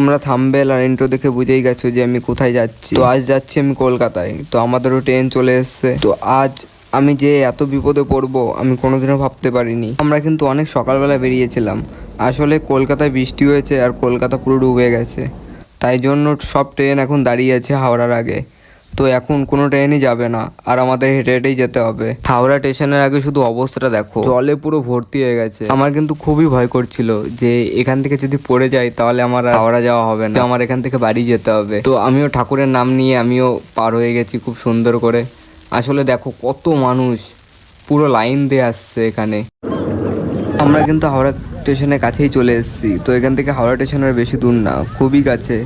তোমরা থামবেল আর ইন্ট্রো দেখে বুঝেই গেছো যে আমি কোথায় যাচ্ছি। তো আজ যাচ্ছি আমি কলকাতায়। তো আমাদেরও ট্রেন চলে এসছে। তো আজ আমি যে এত বিপদে পড়ব, আমি কোনোদিনও ভাবতে পারিনি। আমরা কিন্তু অনেক সকালবেলা বেরিয়েছিলাম। আসলে কলকাতায় বৃষ্টি হয়েছে আর কলকাতা পুরো ডুবে গেছে। তাই জন্য সব ট্রেন এখন দাঁড়িয়ে আছে হাওড়ার আগে। তো এখন কোনো ট্রেনই যাবে না আর আমাদের হেঁটে হেঁটেই যেতে হবে। হাওড়া স্টেশনের আগে শুধু অবস্থাটা দেখো। জলে পুরো ভর্তি হয়ে গেছে। আমার কিন্তু খুবই ভয় করছিল যে এখান থেকে যদি পড়ে যাই তাহলে আমার আর হাওড়া যাওয়া হবে না। আমার এখান থেকে বাড়ি যেতে হবে। তো আমিও ঠাকুরের নাম নিয়ে আমিও পার হয়ে গেছি খুব সুন্দর করে। আসলে দেখো কত মানুষ পুরো লাইন দিয়ে আসছে এখানে। আমরা কিন্তু হাওড়া স্টেশনের কাছেই চলে এসেছি তো এখান থেকে হাওড়া স্টেশনের বেশি দূর না খুবই কাছে।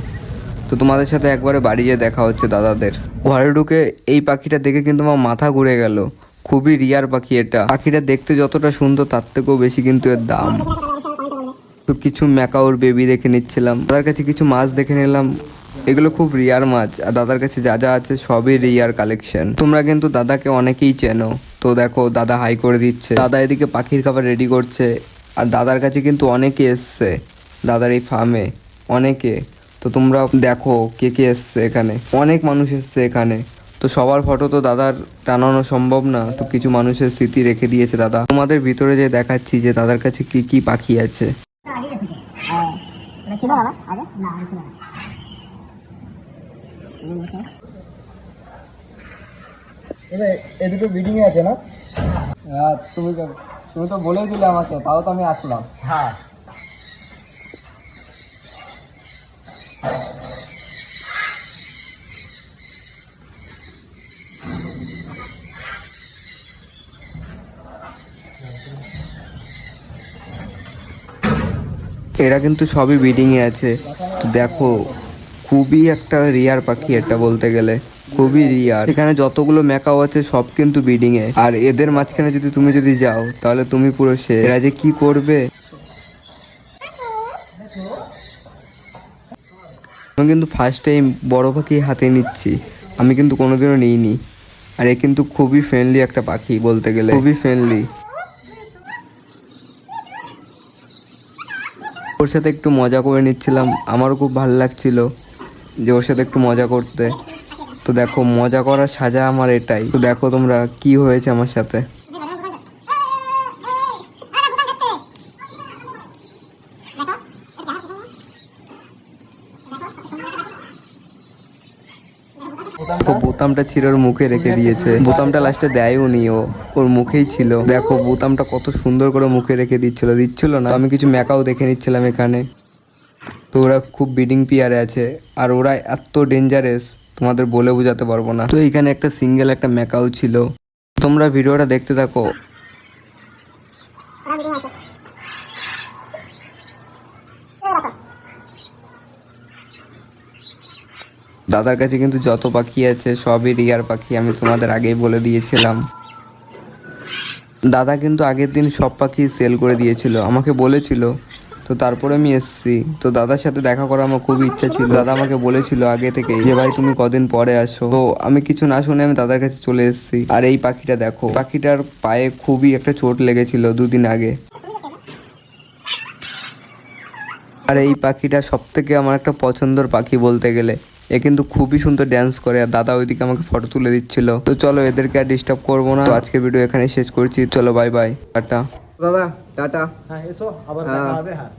তো তোমাদের সাথে একবারে বাড়ি গিয়ে দেখা হচ্ছে দাদাদের। ঘরে ঢুকে এই পাখিটা দেখে কিন্তু আমার মাথা ঘুরে গেল। খুবই রিয়ার পাখি এটা। পাখিটা দেখতে যতটা সুন্দর, তার থেকেও বেশি কিন্তু এর দাম। তো কিছু ম্যাকাওর বেবি দেখে নিচ্ছিলাম। দাদার কাছে কিছু মাছ দেখে নিলাম। এগুলো খুব রিয়ার মাছ। আর দাদার কাছে যা যা আছে সবই রিয়ার কালেকশন। তোমরা কিন্তু দাদাকে অনেকেই চেনো। তো দেখো, দাদা হাই করে দিচ্ছে। দাদা এদিকে পাখির খাবার রেডি করছে। আর দাদার কাছে কিন্তু অনেকে এসছে। দাদার এই ফার্মে অনেকে। তো তোমরা দেখো কে কে এসছে এখানে। অনেক মানুষ এসছে এখানে। তো সবার ফটো তো দাদার টানানো সম্ভব না। তো কিছু মানুষের স্মৃতি রেখে দিয়েছে দাদা। তোমাদের ভিতরে যে দেখাচ্ছি যে দাদার কাছে কি কি পাখি আছে? না আগে ছিল না এদিকে বিডিং আছে না? তুমি তুমি তো বলেই দিলে আমাকে তাও তো আমি আসলাম। হ্যাঁ। এরা কিন্তু সবই ব্রিডিংয়ে আছে। তো দেখো, খুবই একটা রিয়ার পাখি এটা বলতে গেলে। খুবই রিয়ার এখানে যতগুলো ম্যাকাও আছে, সব কিন্তু ব্রিডিংয়ে আর এদের মাঝখানে যদি তুমি যদি যাও, তাহলে তুমি পুরো সে এরা যে কি করবে? আমি কিন্তু ফার্স্ট টাইম বড় পাখি হাতে নিচ্ছি। আমি কিন্তু কোনোদিনও নিইনি। আর এ কিন্তু খুবই ফ্রেন্ডলি একটা পাখি বলতে গেলে। খুবই ফ্রেন্ডলি ওর সাথে একটু মজা করে নিচ্ছিলাম। আমারও খুব ভালো লাগছিল যে ওর সাথে একটু মজা করতে। তো দেখো, মজা করার সাজা আমার এটাই। তো দেখো তোমরা কি হয়েছে আমার সাথে। দেখো, বোতামটা ছিল ওর মুখে রেখে দিয়েছে। বোতামটা লাস্টে দেয়ও নি ও। ওর মুখেই ছিল। দেখো, বোতামটা কত সুন্দর করে মুখে রেখে দিচ্ছিল। দিচ্ছিল না। আমি কিছু ম্যাকাও দেখে নিচ্ছিলাম এখানে। তো ওরা খুব বিডিং পিয়ারে আছে। আর ওরা এত ডেঞ্জারাস তোমাদের বলে বোঝাতে পারব না। তো এখানে একটা সিঙ্গেল একটা ম্যাকাও ছিল। তোমরা ভিডিওটা দেখতে থাকো। দাদার কাছে কিন্তু যত পাখি আছে, সবই রিয়ার পাখি, আমি তোমাদের আগেই বলে দিয়েছিলাম। দাদা কিন্তু আগের দিন সব পাখি সেল করে দিয়েছিল, আমাকে বলেছিল, তো তারপরে আমি এসেছি। তো দাদার সাথে দেখা করার আমার খুব ইচ্ছা ছিল। দাদা আমাকে বলেছিল আগে থেকে যে, ভাই, তুমি কদিন পরে আসো? তো আমি কিছু না শুনে আমি দাদার কাছে চলে এসেছি। আর এই পাখিটা দেখো, পাখিটার পায়ে খুবই একটা চোট লেগেছিল দুদিন আগে। আর এই পাখিটা সব থেকে আমার একটা পছন্দের পাখি বলতে গেলে এ কিন্তু খুবই সুন্দর ড্যান্স করে আর দাদা ওইদিকে আমাকে ফটো তুলে দিচ্ছিল। তো চলো এদেরকে আর ডিস্টার্ব করব না। তো আজকে ভিডিও এখানে শেষ করছি। চলো বাই বাই টাটা। দাদা টাটা। হ্যাঁ এসো আবার হ্যাঁ। দেখা হবে হ্যাঁ।